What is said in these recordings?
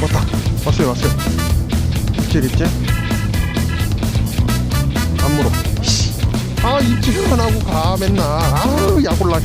왔다. 왔어요 왔어요. 입질 입질? 안 물어 씨. 아 입질만 하고 가 맨날. 아우 야골라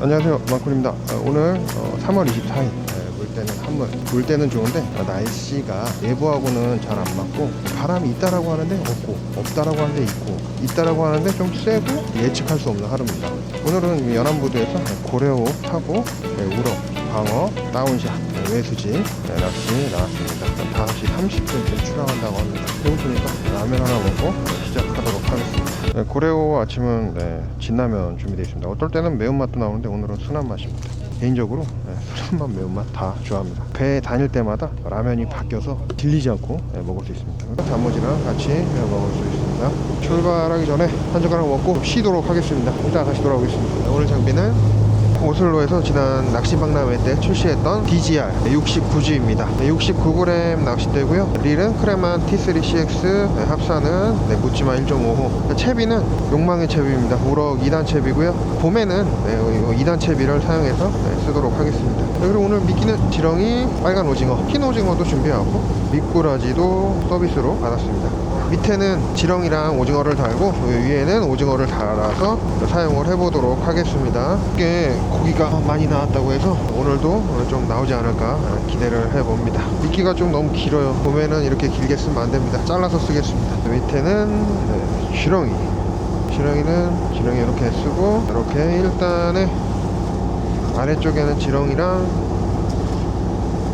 안녕하세요. 마쿨입니다. 아, 오늘 어, 3월 24일. 물때는 한물. 물때는 좋은데 아, 날씨가 예보하고는 잘 안 맞고 바람이 있다라고 하는데 없고 없다라고 하는데 있고 있다라고 하는데 좀 세고 예측할 수 없는 하루입니다. 오늘은 연안부두에서 고래호 타고 네, 우럭 방어, 다운샷, 네, 외수지 네, 낚시 나왔습니다. 5시 30분쯤 출항한다고 합니다. 배고프니까 라면 하나 먹고 시작하도록 하겠습니다. 네, 고래오 아침은 네, 진라면 준비되어 있습니다. 어떨 때는 매운맛도 나오는데 오늘은 순한 맛입니다. 개인적으로 네, 순한 맛, 매운맛 다 좋아합니다. 배 다닐 때마다 라면이 바뀌어서 질리지 않고 네, 먹을 수 있습니다. 단무지랑 같이 네, 먹을 수 있습니다. 출발하기 전에 한 젓가락 먹고 쉬도록 하겠습니다. 이따 다시 돌아오겠습니다. 오늘 장비는 오슬로에서 지난 낚시박람회 때 출시했던 DGR 69G입니다. 69g 낚싯대고요. 릴은 크레만 T3CX 합사는 네, 묻지마 1.5호. 채비는 욕망의 채비입니다. 우럭 2단 채비고요. 봄에는 네, 2단 채비를 사용해서 네, 쓰도록 하겠습니다. 네, 그리고 오늘 미끼는 지렁이, 빨간 오징어, 흰 오징어도 준비하고 미꾸라지도 서비스로 받았습니다. 밑에는 지렁이랑 오징어를 달고 위에는 오징어를 달아서 사용을 해보도록 하겠습니다. 이게 고기가 많이 나왔다고 해서 오늘도 좀 나오지 않을까 기대를 해봅니다. 미끼가 좀 너무 길어요. 봄에는 이렇게 길게 쓰면 안 됩니다. 잘라서 쓰겠습니다. 밑에는 네, 지렁이. 지렁이는 지렁이 이렇게 쓰고 이렇게 일단에 아래쪽에는 지렁이랑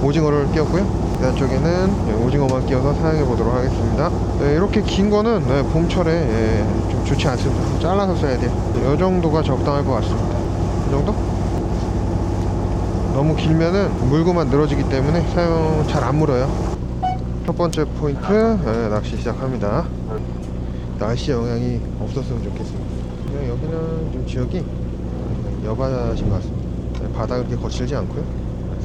오징어를 끼웠고요. 안쪽에는 예, 오징어만 끼워서 사용해 보도록 하겠습니다. 네, 이렇게 긴 거는 네, 봄철에 예, 좀 좋지 않습니다. 잘라서 써야 돼요. 이 정도가 적당할 것 같습니다. 이 정도? 너무 길면은 물고만 늘어지기 때문에 사용 잘 안 물어요. 첫 번째 포인트 예, 낚시 시작합니다. 날씨 영향이 없었으면 좋겠습니다. 여기는 좀 지역이 여바신 것 같습니다. 네, 바닥 이렇게 거칠지 않고요.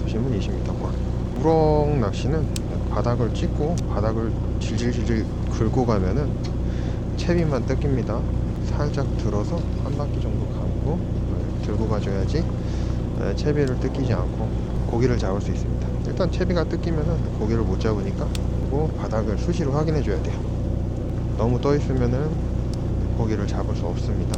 수심은 20m권. 우럭 낚시는 바닥을 찍고 바닥을 질질질질 긁고 가면은 채비만 뜯깁니다. 살짝 들어서 한 바퀴 정도 감고 네, 들고 가줘야지 네, 채비를 뜯기지 않고 고기를 잡을 수 있습니다. 일단 채비가 뜯기면은 고기를 못 잡으니까 그리고 바닥을 수시로 확인해 줘야 돼요. 너무 떠 있으면은 고기를 잡을 수 없습니다.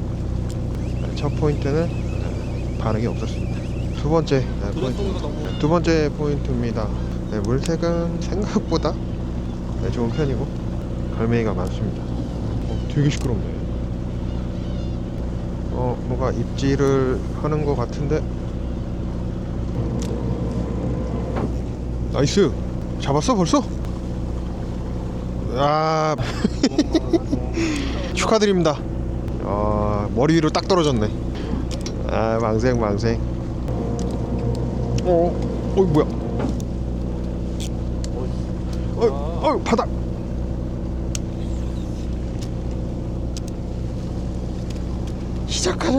네, 첫 포인트는 네, 반응이 없었습니다. 두 번째 네, 포인트. 두 번째 포인트입니다. 네, 물색은 생각보다 네, 좋은 편이고 갈매기가 많습니다. 어, 되게 시끄럽네. 어, 뭔가 입질을 하는 것 같은데. 나이스. 잡았어 벌써? 아 축하드립니다. 아 머리 위로 딱 떨어졌네. 아 망생 망생. 어, 어 뭐야? 어, 어 바닥.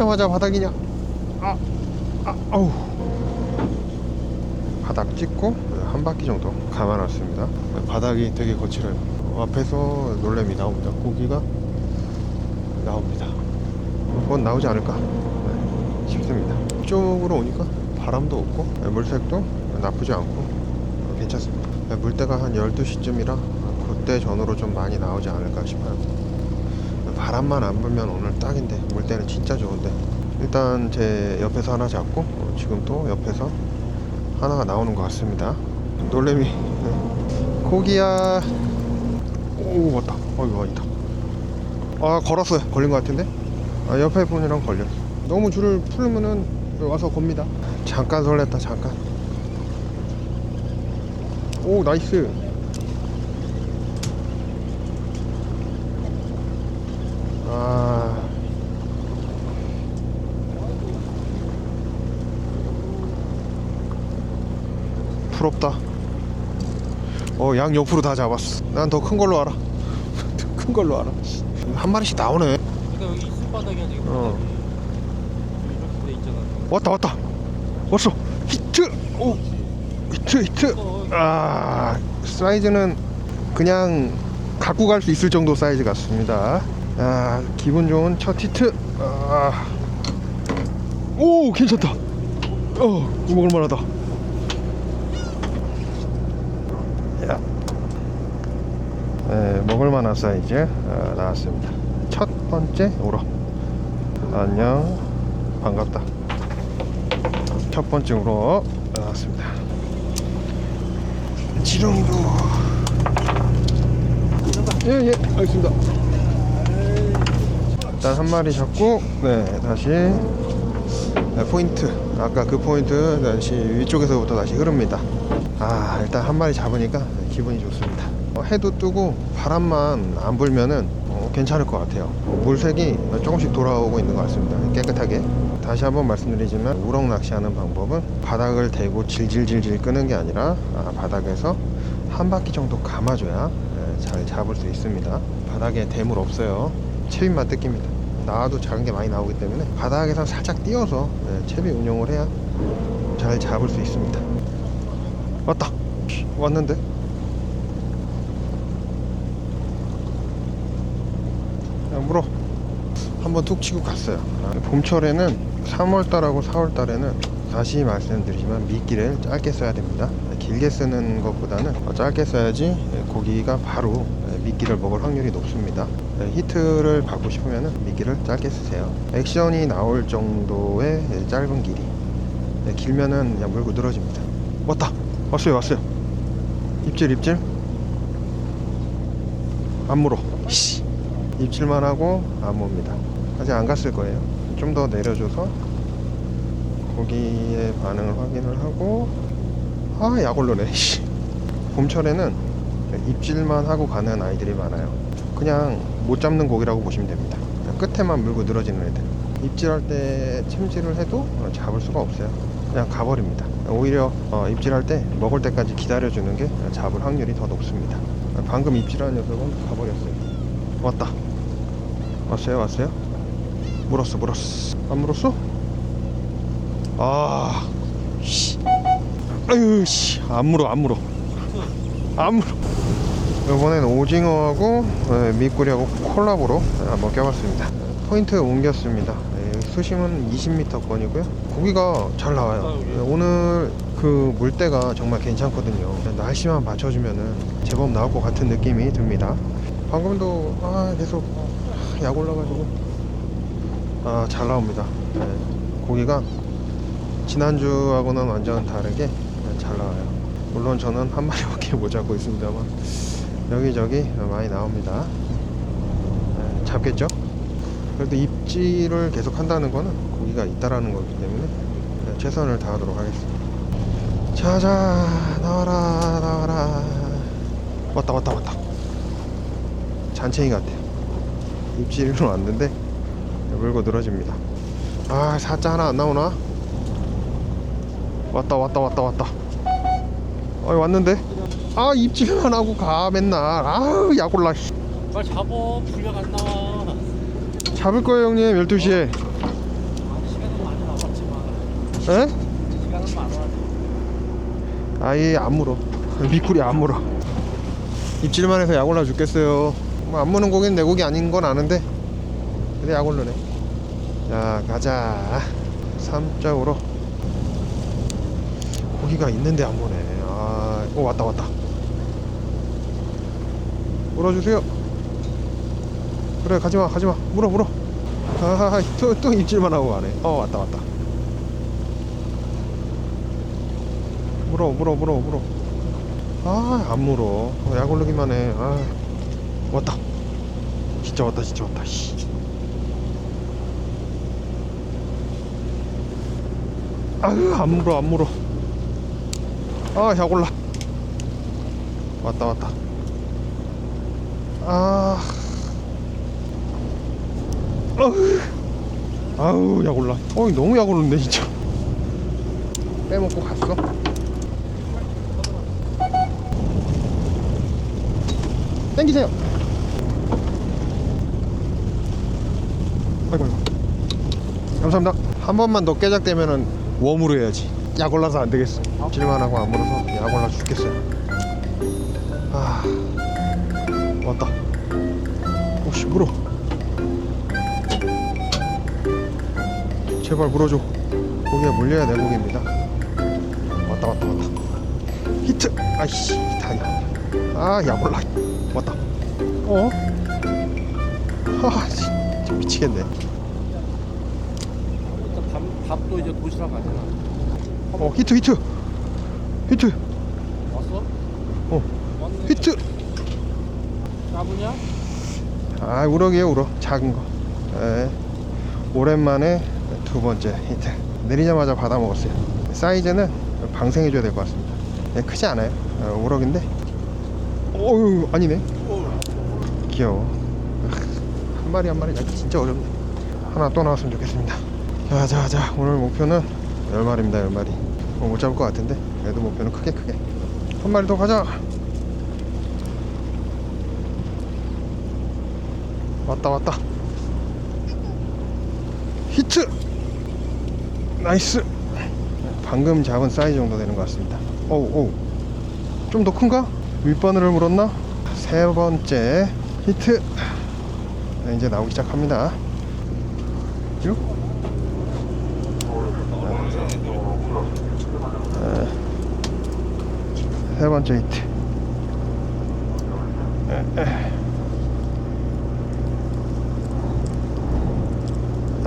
시작하자마자 바닥이냐? 아, 아, 어우. 바닥 찍고 한 바퀴 정도 감아놨습니다. 바닥이 되게 거칠어요. 어, 앞에서 놀래미 나옵니다. 고기가 나옵니다. 그건 나오지 않을까 네, 싶습니다. 이쪽으로 오니까 바람도 없고 네, 물색도 나쁘지 않고 어, 괜찮습니다. 네, 물때가 한 12시쯤이라 그때 전후로 좀 많이 나오지 않을까 싶어요. 바람만 안 불면 오늘 딱인데 물때는 진짜 좋은데. 일단 제 옆에서 하나 잡고 어, 지금 또 옆에서 하나가 나오는 것 같습니다. 놀래미. 네. 고기야. 오 왔다. 어 이거 아니다. 아 걸었어요. 걸린 것 같은데? 아 옆에 분이랑 걸렸어. 너무 줄을 풀면은 와서 겁니다. 잠깐 설렜다 잠깐. 오 나이스 아. 부럽다. 어 양 옆으로 다 잡았어. 난 더 큰 걸로 알아. 큰 걸로 알아. 한 마리씩 나오네. 그러니까 여기 손바닥이 아니고 어. 이렇게 돼 있잖아. 왔다 왔다. 왔어. 히트! 오! 히트 히트! 아 사이즈는 그냥 갖고 갈 수 있을 정도 사이즈 같습니다 아 기분 좋은 첫 히트 아. 오 괜찮다 어 먹을만하다 네, 먹을만한 사이즈 어, 나왔습니다. 첫 번째 우럭. 안녕, 반갑다. 첫 번째 우럭 나왔습니다. 지렁이도. 예, 예, 알겠습니다. 일단 한 마리 잡고, 네, 다시 네, 포인트. 아까 그 포인트 다시 위쪽에서부터 다시 흐릅니다. 아, 일단 한 마리 잡으니까 기분이 좋습니다. 어, 해도 뜨고 바람만 안 불면은 어, 괜찮을 것 같아요. 어, 물색이 조금씩 돌아오고 있는 것 같습니다. 깨끗하게. 다시 한번 말씀드리지만 우럭 낚시하는 방법은 바닥을 대고 질질질질 끄는 게 아니라 아, 바닥에서 한 바퀴 정도 감아줘야 예, 잘 잡을 수 있습니다. 바닥에 대물 없어요. 채비만 뜯깁니다. 나와도 작은 게 많이 나오기 때문에 바닥에서 살짝 띄어서 예, 채비 운용을 해야 잘 잡을 수 있습니다. 왔다. 왔는데. 야, 물어. 한번 툭 치고 갔어요. 아, 봄철에는 3월달하고 4월달에는 다시 말씀드리지만 미끼를 짧게 써야 됩니다. 길게 쓰는 것보다는 짧게 써야지 고기가 바로 미끼를 먹을 확률이 높습니다. 히트를 받고 싶으면 미끼를 짧게 쓰세요. 액션이 나올 정도의 짧은 길이. 길면은 그냥 물고 늘어집니다. 왔다! 왔어요, 왔어요. 입질, 입질. 안 물어. 씨. 입질만 하고 안 봅니다. 아직 안 갔을 거예요. 좀 더 내려줘서 고기의 반응을 확인을 하고 아. 씨. 봄철에는 입질만 하고 가는 아이들이 많아요. 그냥 못 잡는 고기라고 보시면 됩니다. 그냥 끝에만 물고 늘어지는 애들. 입질할 때 챔질을 해도 잡을 수가 없어요. 그냥 가버립니다. 오히려 어, 입질할 때 먹을 때까지 기다려주는 게 잡을 확률이 더 높습니다. 방금 입질한 녀석은 가버렸어요. 왔다. 왔어요, 왔어요? 물었어, 물었어. 안 물었어? 아, 씨. 아유, 씨. 안 물어, 안 물어. 안 물어. 이번엔 오징어하고 네, 미꾸리하고 콜라보로 한번 껴봤습니다. 포인트 옮겼습니다. 네, 수심은 20m권이고요. 고기가 잘 나와요. 네, 오늘 그 물때가 정말 괜찮거든요. 날씨만 받쳐주면은 제법 나올 것 같은 느낌이 듭니다. 방금도 아 계속 약 올라가지고 아 잘 나옵니다. 네, 고기가 지난주하고는 완전 다르게 네, 잘 나와요. 물론 저는 한 마리밖에 못 잡고 있습니다만 여기저기 많이 나옵니다. 네, 잡겠죠? 그래도 입질을 계속 한다는 거는 고기가 있다라는 거기 때문에 네, 최선을 다하도록 하겠습니다. 자자 나와라 나와라 왔다 왔다 왔다 잔챙이 같아요. 입질은 왔는데 물고 늘어집니다. 아 사자 하나 안 나오나? 왔다 왔다 왔다 왔다. 어 왔는데? 아 입질만 하고 가 맨날. 아우 약올라. 씨. 빨리 잡어 분량 안 나와 잡을 거예요 형님 12시에. 아, 시간은 많이 남았지만 에? 시간은 많아 아예 안 물어. 미꾸리 안 물어. 입질만 해서 약 올라 죽겠어요. 뭐 안 무는 고기는 내 고기 아닌 건 아는데. 근데 약 올르네. 자 가자. 3자우로. 고기가 있는데 안 보네. 아, 오 왔다 왔다. 물어주세요. 그래 가지마 가지마 물어 물어. 아또 또 입질만 하고 가네. 어 왔다 왔다. 물어 물어 물어 물어 아안 물어 어, 약 올르기만 해아 왔다 진짜 왔다 진짜 왔다 씨. 아유 안 물어 안 물어 아약 올라 왔다 왔다 아 아우 아우 약 올라 어이 너무 약 올랐네 진짜 빼먹고 갔어 땡기세요. 아이고, 아이고. 감사합니다. 한 번만 더 깨작되면은 웜으로 해야지. 약 올라서 안 되겠어. 질만 하고 안 물어서 약 올라 죽겠어요. 아, 왔다. 오씨 물어. 제발 물어줘. 고기가 물려야 내 고기입니다. 왔다 왔다 왔다. 히트. 아이씨 히트 아니야. 아 야 몰라 왔다 어? 아 진짜 미치겠네 밥, 밥도 이제 도시락 가잖아. 어 히트 히트 히트 왔어? 어. 히트 까부냐? 아 우럭이에요 우럭. 작은 거. 예. 오랜만에 두 번째 히트. 내리자마자 받아 먹었어요. 사이즈는 방생해 줘야 될 것 같습니다. 예, 크지 않아요. 어, 우럭인데? 어유 아니네. 귀여워. 한 마리 한 마리. 잡기 진짜 어렵네. 하나 또 나왔으면 좋겠습니다. 자자자 오늘 목표는 10마리입니다 10마리. 어, 못 잡을 것 같은데? 그래도 목표는 크게 크게. 한 마리 더 가자 왔다 왔다. 히트! 나이스! 방금 잡은 사이즈 정도 되는 것 같습니다. 오우 오우. 좀 더 큰가? 윗바늘을 물었나? 세 번째 히트! 네, 이제 나오기 시작합니다. 쭉. 네. 세 번째 히트. 에,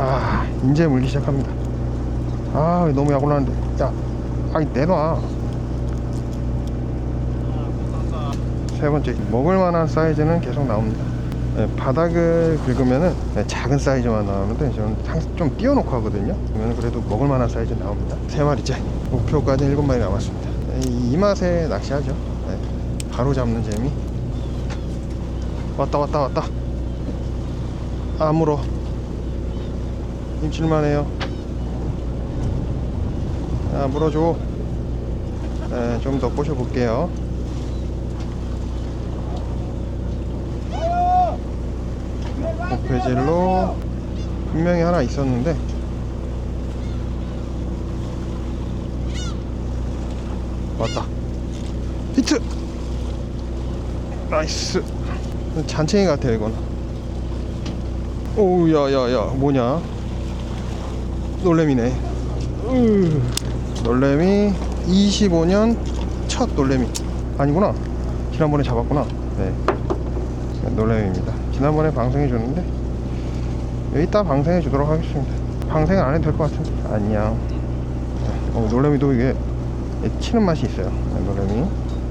아 이제 물기 시작합니다. 아 너무 야골나는데. 야 아이 내놔. 세 번째 먹을 만한 사이즈는 계속 나옵니다. 네, 바닥을 긁으면은 네, 작은 사이즈만 나오는데 저는 좀 띄워놓고 하거든요. 그러면 그래도 먹을 만한 사이즈 나옵니다. 세 마리째. 목표까지 일곱 마리 남았습니다. 네, 이, 이 맛에 낚시하죠. 네, 바로 잡는 재미. 왔다 왔다 왔다. 아 물어 입질만 해요. 자 물어줘. 네, 좀더 꼬셔 볼게요. 목표질로 분명히 하나 있었는데. 왔다. 히트! 나이스. 잔챙이 같아요 이건. 오우 야야야 뭐냐 놀래미네. 으, 놀래미 25년 첫 놀래미. 아니구나. 지난번에 잡았구나. 네. 놀래미입니다. 지난번에 방생해 줬는데 이따 방생해 주도록 하겠습니다. 방생 안 해도 될 것 같은데. 안녕. 어, 놀래미도 이게 치는 맛이 있어요. 네, 놀래미.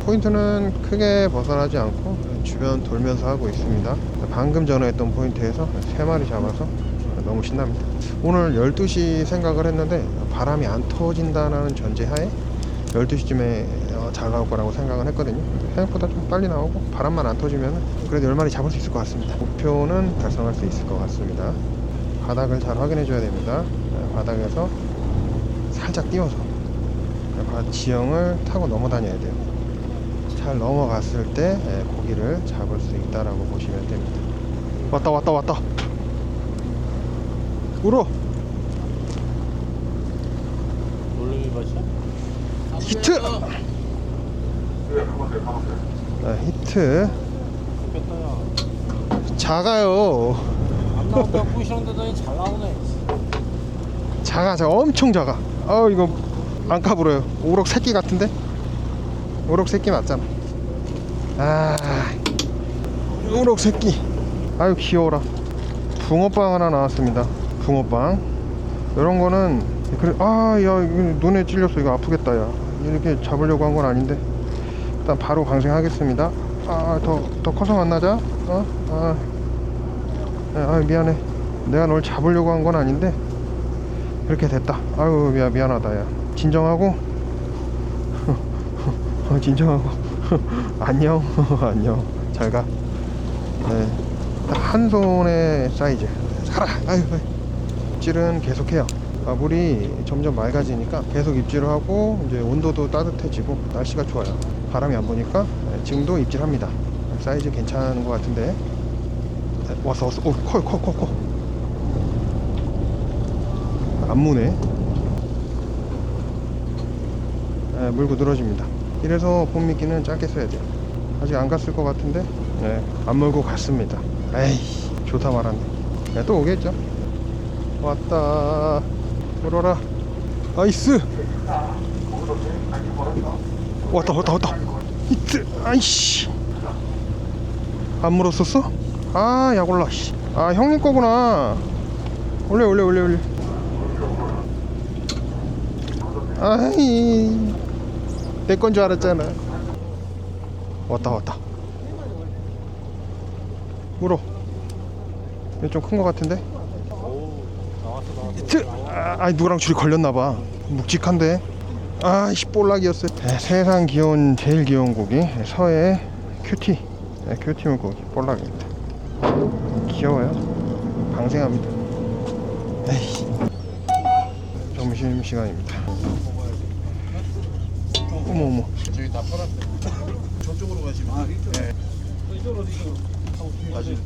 포인트는 크게 벗어나지 않고 주변 돌면서 하고 있습니다. 방금 전에 했던 포인트에서 3마리 잡아서 너무 신납니다. 오늘 12시 생각을 했는데 바람이 안 터진다는 전제하에 12시쯤에 어, 잘 나올 거라고 생각을 했거든요. 생각보다 좀 빨리 나오고 바람만 안 터지면 그래도 10마리 잡을 수 있을 것 같습니다. 목표는 달성할 수 있을 것 같습니다. 바닥을 잘 확인해 줘야 됩니다. 네, 바닥에서 살짝 띄워서 바- 지형을 타고 넘어 다녀야 돼요. 잘 넘어갔을 때 예, 고기를 잡을 수 있다라고 보시면 됩니다. 왔다 왔다 왔다 울어? 히트 아, 히트. 좋겠다 야. 작아요. 안 나온다고 부시는데도 잘 나오네. 작아 작아. 엄청 작아. 아 이거 안 까불어요. 우럭 새끼 같은데? 우럭 새끼 맞잖아. 아 우럭 새끼. 아유 귀여워라. 붕어빵 하나 나왔습니다 붕어빵 이런 거는 그래 아야 눈에 찔렸어 이거 아프겠다 야 이렇게 잡으려고 한 건 아닌데 일단 바로 방생하겠습니다 아더더 커서 만나자 어? 아, 아 미안해 내가 널 잡으려고 한 건 아닌데 이렇게 됐다. 아유 미안 미안하다 야. 진정하고 어, 진정하고 안녕 안녕 잘 가. 네. 딱한 손의 사이즈. 살아. 아유. 아유. 입질은 계속해요. 아, 물이 점점 맑아지니까 계속 입질을 하고 이제 온도도 따뜻해지고 날씨가 좋아요. 바람이 안 부니까 네, 지금도 입질합니다. 사이즈 괜찮은 것 같은데. 네, 왔어 왔어. 오, 커요 커커 커. 안 무네. 네, 물고 늘어집니다. 이래서 봄미끼는 짧게 써야 돼요. 아직 안 갔을 것 같은데, 네, 안 물고 갔습니다. 에이, 좋다 말았네. 네, 또 오겠죠? 왔다. 물어라. 나이스! 왔다, 왔다, 왔다. 히트 아이씨 안 물었었어? 아 약올라 씨. 아 형님 거구나 올려 올려 올려 올려 아이 내 건 줄 알았잖아 왔다 왔다 물어 이거 좀큰 거 같은데 오 히트 아, 누구랑 줄이 걸렸나봐 묵직한데 아이씨 볼락이었어요 네, 세상 귀여운 제일 귀여운 고기 서해 큐티 네, 큐티 물고기 볼락입니다 귀여워요 방생합니다 에이씨 점심시간입니다 어머 어머 저기 다 팔았대. 저쪽으로 가시면. 아, 이쪽. 네. 이쪽으로 이쪽으로. 다시.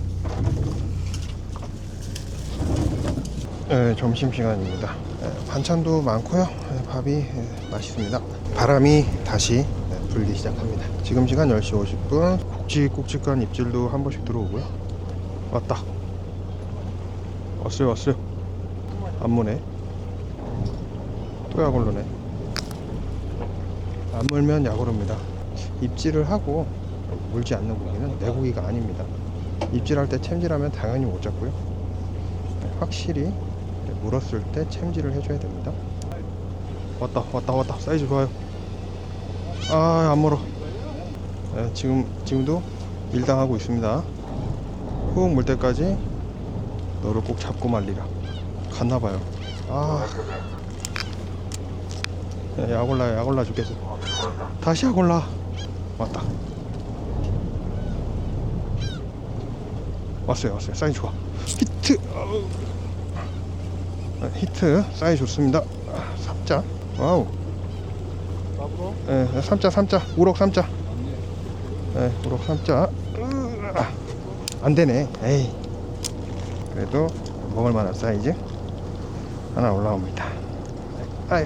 네, 점심시간입니다. 네, 반찬도 많고요. 네, 밥이 네, 맛있습니다. 바람이 다시 네, 불기 시작합니다. 지금 시간 10시 50분. 굵직굵직한 입질도 한 번씩 들어오고요. 왔다. 왔어요, 왔어요. 안 무네. 또 약올르네. 안 물면 약오릅니다. 입질을 하고 물지 않는 고기는 내 고기가 아닙니다. 입질할 때 챔질하면 당연히 못 잡고요. 확실히 물었을 때 챔질을 해줘야 됩니다. 왔다 왔다 왔다 사이즈 좋아요. 아 안 물어. 네, 지금 지금도 일당하고 있습니다. 훅 물 때까지 너를 꼭 잡고 말리라. 갔나봐요. 아 네, 약올라 약올라 죽겠어. 다시 약올라. 왔다. 왔어요 왔어요 사이즈 좋아. 히트. 아, 히트 사이즈 좋습니다. 아, 삼자. 와우. 잡으러 예, 삼자 삼자 우럭 삼자. 예, 우럭 삼자. 으아. 안 되네. 에이. 그래도 먹을 만한 사이즈 하나 올라옵니다. 아이.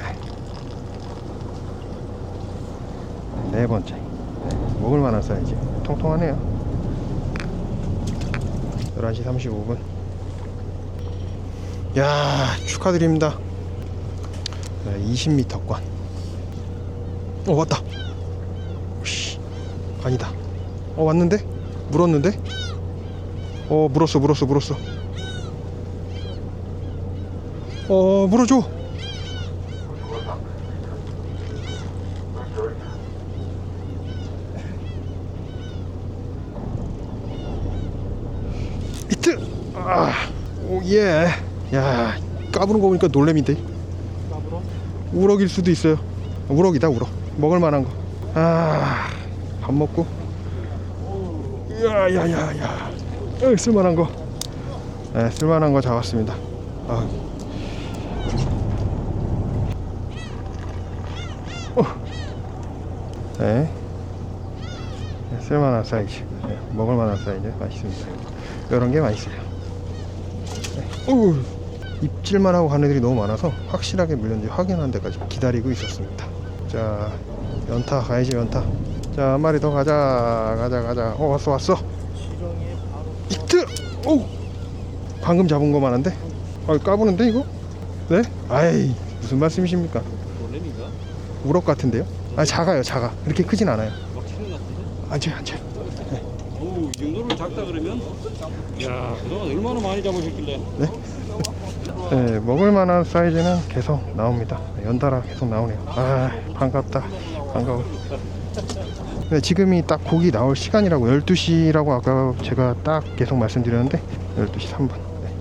네 번째. 네, 먹을 만한 사이즈. 통통하네요. 11시 35분. 야 축하드립니다. 네, 20m권. 어 왔다. 씨 아니다. 어 왔는데? 물었는데? 어 물었어 물었어 물었어. 어 물어줘. 히트. 아, 오 예. 야 까부는 거 보니까 놀래미인데. 우럭일 수도 있어요. 우럭이다 우럭. 먹을 만한 거. 아, 밥 먹고. 야야야야. 어, 쓸만한 거. 네, 쓸만한 거 잡았습니다. 아. 어. 네. 네, 쓸만한 사이즈. 네, 먹을 만한 사이즈 맛있습니다. 이런 게 맛있어요. 네. 입질만 하고 가는 애들이 너무 많아서 확실하게 물렸는지 확인하는 데까지 기다리고 있었습니다. 자, 연타 가야지 연타. 자, 한 마리 더 가자, 가자, 가자. 어, 왔어, 왔어. 히트! 오! 방금 잡은 거만한데? 아, 까부는데 이거? 네? 아이, 무슨 말씀이십니까? 우럭 같은데요? 아, 작아요, 작아. 그렇게 크진 않아요. 막 튀는 것 같은데 앉아요, 앉아요. 어우 이 정도로 작다 그러면 야 그동안 얼마나 많이 잡으셨길래 네, 먹을 만한 사이즈는 계속 나옵니다. 연달아 계속 나오네요. 아, 반갑다. 반가워. 네, 지금이 딱 고기 나올 시간이라고 12시라고 아까 제가 딱 계속 말씀드렸는데 12시 3분. 네.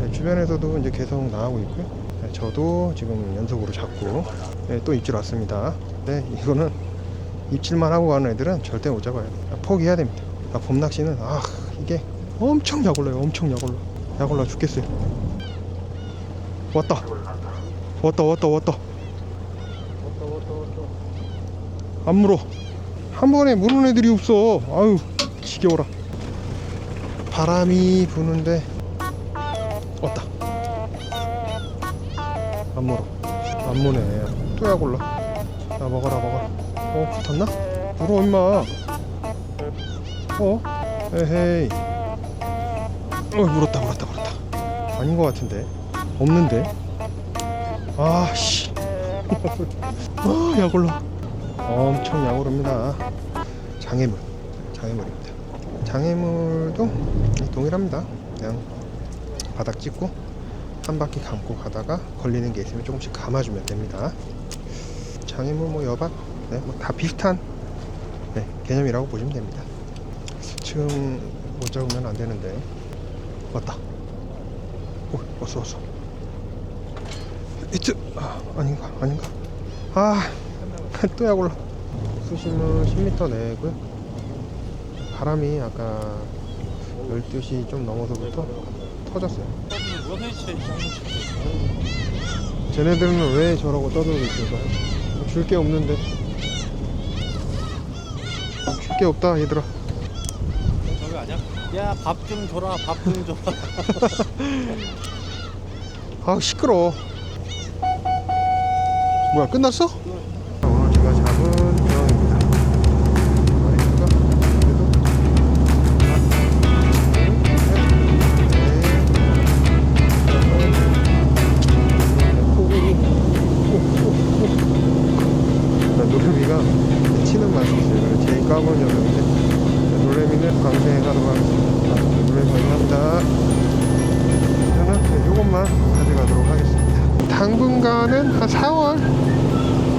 네, 주변에서도 이제 계속 나오고 있고요. 네, 저도 지금 연속으로 잡고 네, 또 입질 왔습니다. 네, 이거는 입질만 하고 가는 애들은 절대 못 잡아요. 포기해야 됩니다. 아, 봄낚시는 아 이게 엄청 약올라요. 엄청 약올라. 약올라 죽겠어요. 왔다. 왔다 왔다 왔다. 왔다 안 물어. 한 번에 무는 애들이 없어. 아유, 지겨워라. 바람이 부는데 왔다. 안 물어. 안 무네. 또 약올라. 자, 먹어라, 먹어라. 어, 붙었나? 물어, 임마. 어? 에헤이. 어, 물었다, 물었다, 물었다. 아닌 것 같은데. 없는데. 아, 씨. 아, 약올라. 엄청 야구릅니다. 장애물, 장애물입니다. 장애물도 동일합니다. 그냥 바닥 찍고 한 바퀴 감고 가다가 걸리는 게 있으면 조금씩 감아주면 됩니다. 장애물 뭐 여박, 네, 뭐 다 비슷한 네, 개념이라고 보시면 됩니다. 지금 못 잡으면 안 되는데 왔다. 오, 왔어 왔어. 이트 아, 아닌가 아닌가. 아, 또 약올라. 수심은 10m 내고요. 바람이 아까 12시 좀 넘어서부터 터졌어요. 쟤네들은 왜 저러고 떠들고 있을까요? 줄게 없는데. 줄 게 없다, 얘들아. 저기 아니야? 야 밥 좀 줘라 밥 좀 줘라 아, 시끄러워. 뭐야, 끝났어? 오늘 제가 잡은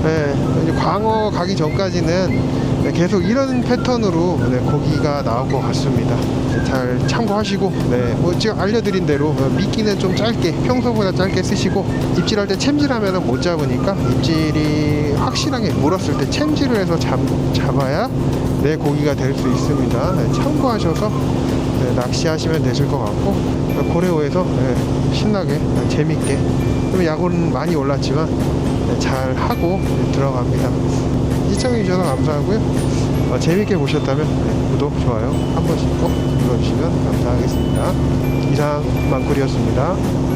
네, 광어 가기 전까지는 네, 계속 이런 패턴으로 네, 고기가 나올 것 같습니다. 네, 잘 참고하시고, 네, 뭐 지금 알려드린 대로 어, 미끼는 좀 짧게, 평소보다 짧게 쓰시고, 입질할 때 챔질하면 못 잡으니까 입질이 확실하게 물었을 때 챔질을 해서 잡, 잡아야 내 고기가 될 수 있습니다. 네, 참고하셔서 네, 낚시하시면 되실 것 같고, 어, 고래호에서 네, 신나게, 네, 재밌게, 좀 야구는 많이 올랐지만, 네, 잘 하고 네, 들어갑니다. 시청해 주셔서 감사하고요. 어, 재밌게 보셨다면 네, 구독, 좋아요 한 번씩 꼭 눌러주시면 감사하겠습니다. 이상 망쿨이었습니다.